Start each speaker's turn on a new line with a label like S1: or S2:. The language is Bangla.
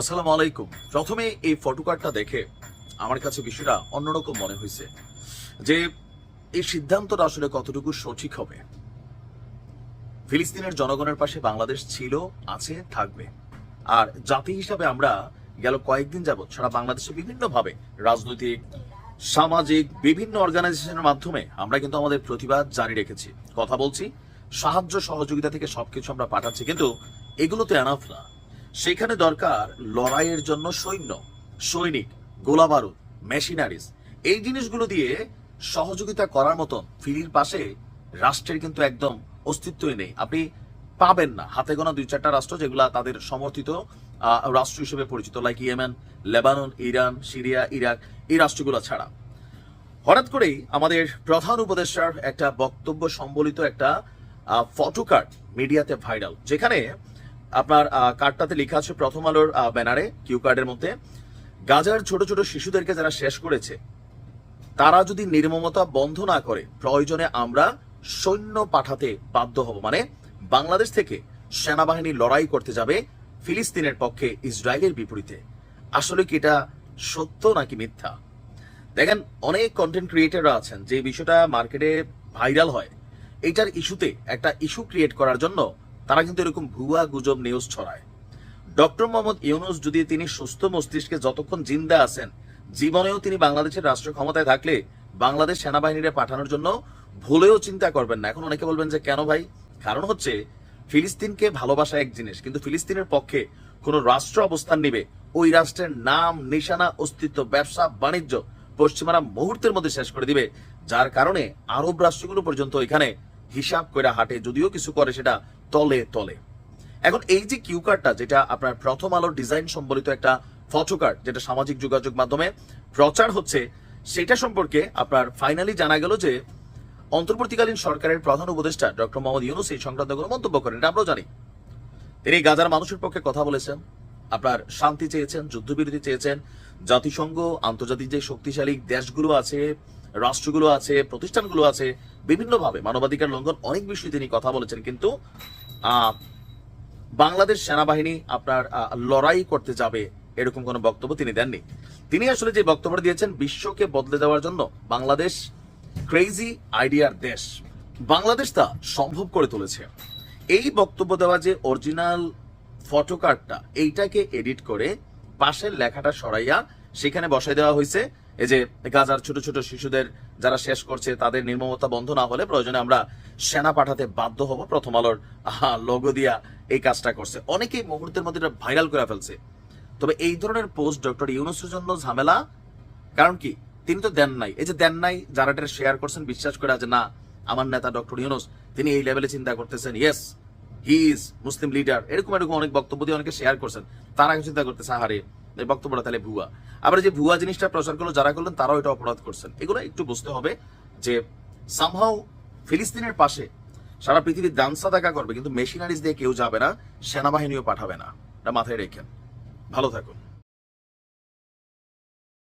S1: আসসালামু আলাইকুম। প্রথমে এই ফটোকার্ডটা দেখে আমার কাছে বিষয়টা অন্যরকম মনে হয়েছে যে এই সিদ্ধান্তটা আসলে কতটুকু সঠিক হবে। ফিলিস্তিনের জনগণের পাশে বাংলাদেশ ছিল, আছে, থাকবে। আর জাতি হিসাবে আমরা গেল কয়েকদিন যাবৎ সারা বাংলাদেশে বিভিন্নভাবে রাজনৈতিক, সামাজিক, বিভিন্ন অর্গানাইজেশনের মাধ্যমে আমরা কিন্তু আমাদের প্রতিবাদ জারি রেখেছি। কথা বলছি, সাহায্য সহযোগিতা থেকে সবকিছু আমরা পাঠাচ্ছি, কিন্তু এগুলোতে এনাফ না। সেখানে দরকার লড়াইয়ের জন্য সৈন্য, সৈনিক গোলা বারুদ মেশিনারিজ। এই জিনিসগুলো দিয়ে সহযোগিতা করার মতন ফিলির পাশে রাষ্ট্রের কিন্তু একদম অস্তিত্বই নেই। আপনি পাবেন না। হাতে গোনা দুই চারটা রাষ্ট্র যেগুলা তাদের সমর্থিত রাষ্ট্র হিসেবে পরিচিত like Yemen, Lebanon, Iran, Syria, Iraq, এই রাষ্ট্রগুলো ছাড়া। হঠাৎ করেই আমাদের প্রধান উপদেষ্টার একটা বক্তব্য সম্বলিত একটা ফটো কার্ড মিডিয়াতে ভাইরাল, যেখানে আপনার কার্ডটাতে লেখা আছে প্রথম আলোর ব্যানারে, কিউ কার্ডের মধ্যে, গাজার ছোট ছোট শিশুদেরকে যারা শেষ করেছে, তারা যদি নির্মমতা বন্ধ না করে, প্রয়োজনে আমরা সৈন্য পাঠাতে বাধ্য হব। মানে বাংলাদেশ থেকে সেনাবাহিনী লড়াই করতে যাবে ফিলিস্তিনের পক্ষে ইসরায়েলের বিপরীতে। আসলে কি এটা সত্য নাকি মিথ্যা? দেখেন, অনেক কন্টেন্ট ক্রিয়েটাররা আছেন যে বিষয়টা মার্কেটে ভাইরাল হয়। এটার ইস্যুতে একটা ইস্যু ক্রিয়েট করার জন্য তারা কিন্তু এরকম ভুয়া গুজব নিউজ ছড়ায়। ডক্টর মোহাম্মদ ইউনুস যদি তিনি সুস্থ মস্তিষ্কে যতক্ষণ জিন্দা আছেন, জীবনেও তিনি বাংলাদেশের রাষ্ট্র ক্ষমতায় থাকলে বাংলাদেশ সেনাবাহিনীরে পাঠানোর জন্য ভুলেও চিন্তা করবেন না। এখন অনেকে বলবেন যে, কেন ভাই? কারণ হচ্ছে, ফিলিস্তিনকে ভালোবাসা এক জিনিস, কিন্তু ফিলিস্তিনের পক্ষে কোন রাষ্ট্র অবস্থান নিবে, ওই রাষ্ট্রের নাম, নিশানা, অস্তিত্ব, ব্যবসা, বাণিজ্য পশ্চিমারা মুহূর্তের মধ্যে শেষ করে দিবে। যার কারণে আরব রাষ্ট্রগুলো পর্যন্ত এখানে হিসাব করে হাঁটে, যদিও কিছু করে সেটা তলে তলে। এখন এই যে কিউ কার্ডটা, যেটা আপনার প্রথম আলোর ডিজাইন সম্বলিত একটা ফটো কার্ড, যেটা সামাজিক যোগাযোগ মাধ্যমে প্রচার হচ্ছে, সেটা সম্পর্কে আপনার ফাইনালি জানা গেল যে অন্তর্বর্তীকালীন সরকারের প্রধান উপদেষ্টা ডক্টর মোহাম্মদ ইউনুস এই সংক্রান্ত কোনো মন্তব্য করেন এটা আমরাও জানি। তিনি গাজার মানুষের পক্ষে কথা বলেছেন, আপনার শান্তি চেয়েছেন, যুদ্ধবিরতি চেয়েছেন, জাতিসংঘ, আন্তর্জাতিক যে শক্তিশালী দেশগুলো আছে রাষ্ট্রগুলো আছে, প্রতিষ্ঠানগুলো আছে, বিভিন্নভাবে মানবাধিকার লঙ্ঘন অনেক বিষয়ে তিনি কথা বলেছেন, কিন্তু বাংলাদেশ সেনাবাহিনী আপনার লড়াই করতে যাবে এরকম কোনো বক্তব্য তিনি দেননি। তিনি আসলে যে বক্তব্য দিয়েছেন, বিশ্বকে বদলে দেওয়ার জন্য বাংলাদেশ ক্রেজি আইডিয়ার দেশ। বাংলাদেশ তা সম্ভব করে তুলেছে। এই বক্তব্য দেওয়া যে অরিজিনাল ফটো কার্ডটা এইটাকে এডিট করে পাশের লেখাটা সরাইয়া সেখানে বসাই দেওয়া হয়েছে এই যে গাজার ছোট ছোট শিশুদের যারা শেষ করছে, তাদের নির্মমতা বন্ধ না হলে প্রয়োজনে আমরা সেনা পাঠাতে বাধ্য হব। প্রথম আলোর লোগো দিয়া এই কাজটা করছে। অনেকেই মুহূর্তের মধ্যে এটা ভাইরাল করে ফেলছে। তবে এই ধরনের পোস্ট ডক্টর ইউনুসের জন্য ঝামেলা? কারণ কি? তিনি তো দেন নাই। এই যে দেন নাই, যারা এটা শেয়ার করছেন, বিশ্বাস করে যে না, আমার নেতা ডক্টর ইউনুস, তিনি এই লেভেলে চিন্তা করতেছেন। Yes he is Muslim leader এরকম এরকম অনেক বক্তব্য দিয়ে অনেকে শেয়ার করছেন। তারা চিন্তা করতেছে, আহারে বক্তব্যটা তাহলে ভুয়া। আবার যে ভুয়া জিনিসটা প্রচার করল, যারা করলেন, তারাও এটা অপরাধ করছেন। এগুলো একটু বুঝতে হবে যে সামহাও ফিলিস্তিনের পাশে সারা পৃথিবীর দান দেখা করবে, কিন্তু মেশিনারিজ দিয়ে কেউ যাবে না, সেনাবাহিনীও পাঠাবে না। এটা মাথায় রেখেন। ভালো থাকুন।